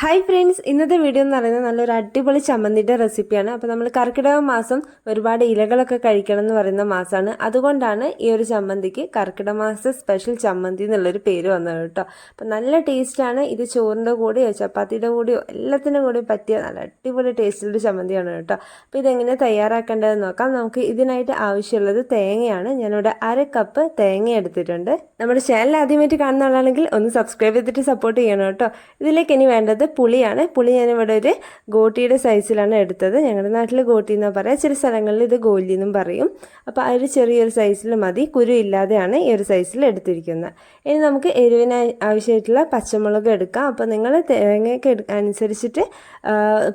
Hi friends ഇന്നത്തെ video എന്ന് പറയുന്നത് നല്ലൊരു അടിപൊളി ചമ്മന്തിയുടെ റെസിപ്പിയാണ് അപ്പോൾ നമ്മൾ കർക്കിടക മാസം ഒരുപാട് ഇലകളൊക്കെ കഴിക്കണം എന്ന് പറയുന്ന മാസമാണ് അതുകൊണ്ടാണ് ഈ ഒരു ചമ്മന്തിക്ക് കർക്കിടക മാസ സ്പെഷ്യൽ ചമ്മന്തി എന്നുള്ളൊരു പേര് വന്നത് കേട്ടോ. അപ്പോൾ നല്ല ടേസ്റ്റാണ് ഇത് ചോറിന്റെ കൂടെയോ ചപ്പാത്തിയുടെ കൂടെയോ എല്ലാത്തിനും കൂടി പറ്റിയ നല്ല അടിപൊളി ടേസ്റ്റിലൊരു ചമ്മന്തിയാണ് കേട്ടോ. അപ്പോൾ ഇതെങ്ങനെ തയ്യാറാക്കേണ്ടതെന്ന് നോക്കാം. നമുക്ക് ഇതിനായിട്ട് ആവശ്യമുള്ളത് തേങ്ങയാണ്. ഞാനിവിടെ അര കപ്പ് തേങ്ങ എടുത്തിട്ടുണ്ട്. നമ്മുടെ ചാനൽ ആദ്യമായിട്ട് കാണുന്ന ആളാണെങ്കിൽ ഒന്ന് സബ്സ്ക്രൈബ് ചെയ്തിട്ട് സപ്പോർട്ട് ചെയ്യണം കേട്ടോ. ഇതിലേക്ക് ഇനി വേണ്ടത് പുളിയാണ്. പുളി ഞാനിവിടെ ഒരു ഗോട്ടിയുടെ സൈസിലാണ് എടുത്തത്. ഞങ്ങളുടെ നാട്ടിൽ ഗോട്ടി എന്നാണ് പറയുക ചില സ്ഥലങ്ങളിൽ ഇത് ഗോലി എന്നും പറയും. അപ്പോൾ ആ ഒരു ചെറിയൊരു സൈസിൽ മതി. കുരു ഇല്ലാതെയാണ് ഈ ഒരു സൈസിൽ എടുത്തിരിക്കുന്നത്. ഇനി നമുക്ക് എരിവിന് ആവശ്യമായിട്ടുള്ള പച്ചമുളക് എടുക്കാം. അപ്പോൾ നിങ്ങൾ തേങ്ങയൊക്കെ അനുസരിച്ചിട്ട്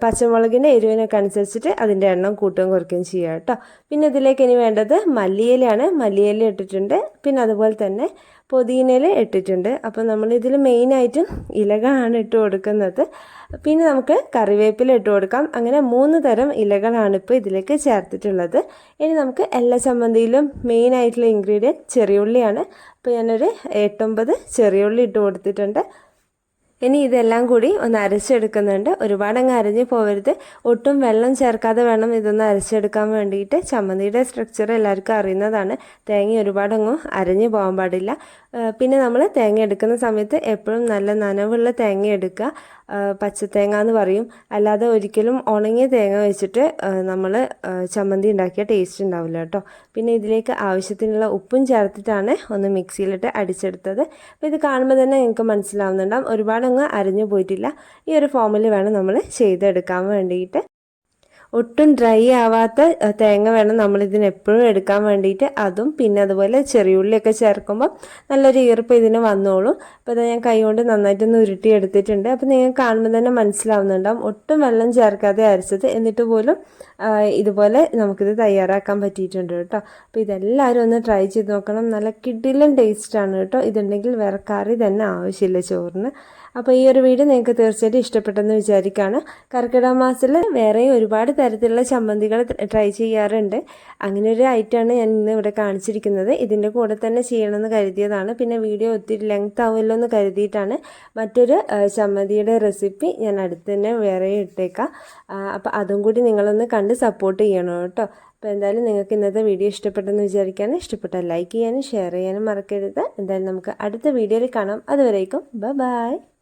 പച്ചമുളകിന്റെ എരിവിനൊക്കെ അനുസരിച്ചിട്ട് അതിന്റെ എണ്ണം കൂട്ടുകയും കുറയ്ക്കുകയും ചെയ്യുക കേട്ടോ. പിന്നെ ഇതിലേക്ക് ഇനി വേണ്ടത് മല്ലിയിലയാണ്. മല്ലിയില ഇട്ടിട്ടുണ്ട്. പിന്നെ അതുപോലെ തന്നെ പുതിനയില ഇട്ടിട്ടുണ്ട്. അപ്പോൾ നമ്മളിതിൽ മെയിനായിട്ടും ഇലകളാണ് ഇട്ട് കൊടുക്കുന്നത്. പിന്നെ നമുക്ക് കറിവേപ്പില ഇട്ട് കൊടുക്കാം. അങ്ങനെ മൂന്ന് തരം ഇലകളാണ് ഇപ്പോൾ ഇതിലേക്ക് ചേർത്തിട്ടുള്ളത്. ഇനി നമുക്ക് എല്ലാ ചമ്മന്തിയിലും മെയിനായിട്ടുള്ള ഇൻഗ്രീഡിയന്റ് ചെറിയുള്ളിയാണ്. അപ്പോൾ ഞാനൊരു എട്ടൊമ്പത് ചെറിയുള്ളി ഇട്ട് കൊടുത്തിട്ടുണ്ട്. ഇനി ഇതെല്ലാം കൂടി ഒന്ന് അരച്ചെടുക്കുന്നുണ്ട്. ഒരുപാട് അങ്ങ് അരഞ്ഞു പോകരുത് ഒട്ടും വെള്ളം ചേർക്കാതെ വേണം ഇതൊന്ന് അരച്ചെടുക്കാൻ വേണ്ടിയിട്ട്. ചമ്മന്തിയുടെ സ്ട്രക്ചർ എല്ലാവർക്കും അറിയുന്നതാണ്. തേങ്ങ ഒരുപാടങ്ങും അരഞ്ഞ് പോകാൻ പാടില്ല. പിന്നെ നമ്മൾ തേങ്ങ എടുക്കുന്ന സമയത്ത് എപ്പോഴും നല്ല നനവുള്ള തേങ്ങ എടുക്കുക. പച്ചത്തേങ്ങ എന്ന് പറയും. അല്ലാതെ ഒരിക്കലും ഉണങ്ങിയ തേങ്ങ വെച്ചിട്ട് നമ്മൾ ചമ്മന്തി ഉണ്ടാക്കിയ ടേസ്റ്റ് ഉണ്ടാവില്ല കേട്ടോ. പിന്നെ ഇതിലേക്ക് ആവശ്യത്തിനുള്ള ഉപ്പും ചേർത്തിട്ടാണ് ഒന്ന് മിക്സിയിലിട്ട് അടിച്ചെടുത്തത്. അപ്പോൾ ഇത് കാണുമ്പോൾ തന്നെ നിങ്ങൾക്ക് മനസ്സിലാവുന്നുണ്ടാവും. ഒരുപാടങ്ങ് അരിഞ്ഞു പോയിട്ടില്ല. ഈ ഒരു ഫോമിൽ വേണം നമ്മൾ ചെയ്തെടുക്കാൻ വേണ്ടിയിട്ട്. ഒട്ടും ഡ്രൈ ആവാത്ത തേങ്ങ വേണം നമ്മൾ ഇതിന് എപ്പോഴും എടുക്കാൻ വേണ്ടിയിട്ട്. അതും പിന്നെ അതുപോലെ ചെറിയുള്ളിയൊക്കെ ചേർക്കുമ്പോൾ നല്ലൊരു ഈർപ്പ് ഇതിന് വന്നോളും. അപ്പോൾ ഞാൻ കൈ കൊണ്ട് നന്നായിട്ടൊന്ന് ഉരുട്ടി എടുത്തിട്ടുണ്ട്. അപ്പോൾ നിങ്ങൾ കാണുമ്പോൾ തന്നെ മനസ്സിലാവുന്നുണ്ടാവും. ഒട്ടും വെള്ളം ചേർക്കാതെ അരച്ചത് എന്നിട്ട് പോലും ഇതുപോലെ നമുക്കിത് തയ്യാറാക്കാൻ പറ്റിയിട്ടുണ്ട് കേട്ടോ. അപ്പോൾ ഇതെല്ലാവരും ഒന്ന് ട്രൈ ചെയ്ത് നോക്കണം. നല്ല കിഡിലും ടേസ്റ്റാണ് കേട്ടോ. ഇതുണ്ടെങ്കിൽ വേറെ കറി തന്നെ ആവശ്യമില്ല ചോറിന്. അപ്പോൾ ഈ ഒരു വീഡിയോ നിങ്ങൾക്ക് തീർച്ചയായിട്ടും ഇഷ്ടപ്പെട്ടെന്ന് വിചാരിക്കുകയാണ് കർക്കിടക മാസത്തിൽ വേറെയും ഒരുപാട് തരത്തിലുള്ള ചമ്മന്തികൾ ട്രൈ ചെയ്യാറുണ്ട്. അങ്ങനെ ഒരു ഐറ്റമാണ് ഞാൻ ഇന്ന് ഇവിടെ കാണിച്ചിരിക്കുന്നത്. ഇതിന്റെ കൂടെ തന്നെ ചെയ്യണമെന്ന് കരുതിയതാണ്. പിന്നെ വീഡിയോ ഒത്തിരി ലെങ്ത് ആവുമല്ലോ എന്ന് കരുതിയിട്ടാണ് മറ്റൊരു ചമ്മന്തിയുടെ റെസിപ്പി ഞാൻ അടുത്ത് തന്നെ വേറെ ഇട്ടേക്കാം. അപ്പോൾ അതും കൂടി നിങ്ങളൊന്ന് കണ്ട് സപ്പോർട്ട് ചെയ്യണം കേട്ടോ. അപ്പോൾ എന്തായാലും നിങ്ങൾക്ക് ഇന്നത്തെ വീഡിയോ ഇഷ്ടപ്പെട്ടെന്ന് വിചാരിക്കാനും ഇഷ്ടപ്പെട്ടാൽ ലൈക്ക് ചെയ്യാനും ഷെയർ ചെയ്യാനും മറക്കരുത്. എന്തായാലും നമുക്ക് അടുത്ത വീഡിയോയിൽ കാണാം. അതുവരേക്കും ബൈ